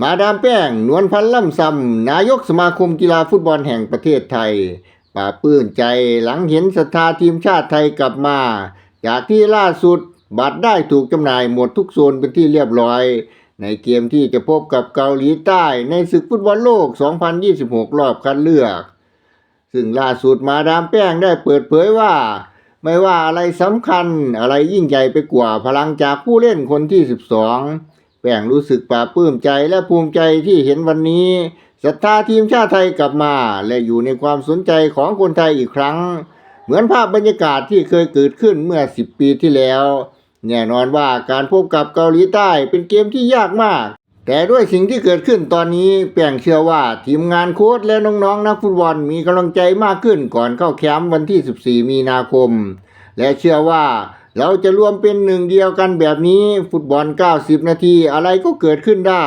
มาดามแป้ง นวลพันล่ำซำนายกสมาคมกีฬาฟุตบอลแห่งประเทศไทยปลาปื้นใจหลังเห็นศรัทธาทีมชาติไทยกลับมา จากที่ล่าสุด บัตรได้ถูกจำหน่ายหมดทุกโซนเป็นที่เรียบร้อย ในเกมที่จะพบกับเกาหลีใต้ในศึกฟุตบอลโลก 2026 รอบคัดเลือก ซึ่งล่าสุดมาดามแป้งได้เปิดเผยว่า ไม่ว่าอะไรสำคัญอะไรยิ่งใหญ่ไปกว่าพลังจากผู้เล่นคนที่ 12 แป้งรู้สึกปลาปลื้มใจและภูมิใจที่เห็นวันนี้ศรัทธาทีมชาติไทยกลับมา และอยู่ในความสนใจของคนไทยอีกครั้ง เหมือนภาพบรรยากาศที่เคยเกิดขึ้นเมื่อ 10 ปีที่แล้ว แน่นอนว่าการพบกับเกาหลีใต้เป็นเกมที่ยากมาก แต่ด้วยสิ่งที่เกิดขึ้นตอนนี้แป้งเชื่อว่าทีมงานโค้ชและน้องๆนักฟุตบอลมีกำลังใจมากขึ้นก่อนเข้าแคมป์วันที่ 14 มีนาคม และเชื่อว่า เราจะรวมเป็นหนึ่งเดียวกันแบบนี้ฟุตบอล 90 นาทีอะไรก็เกิดขึ้นได้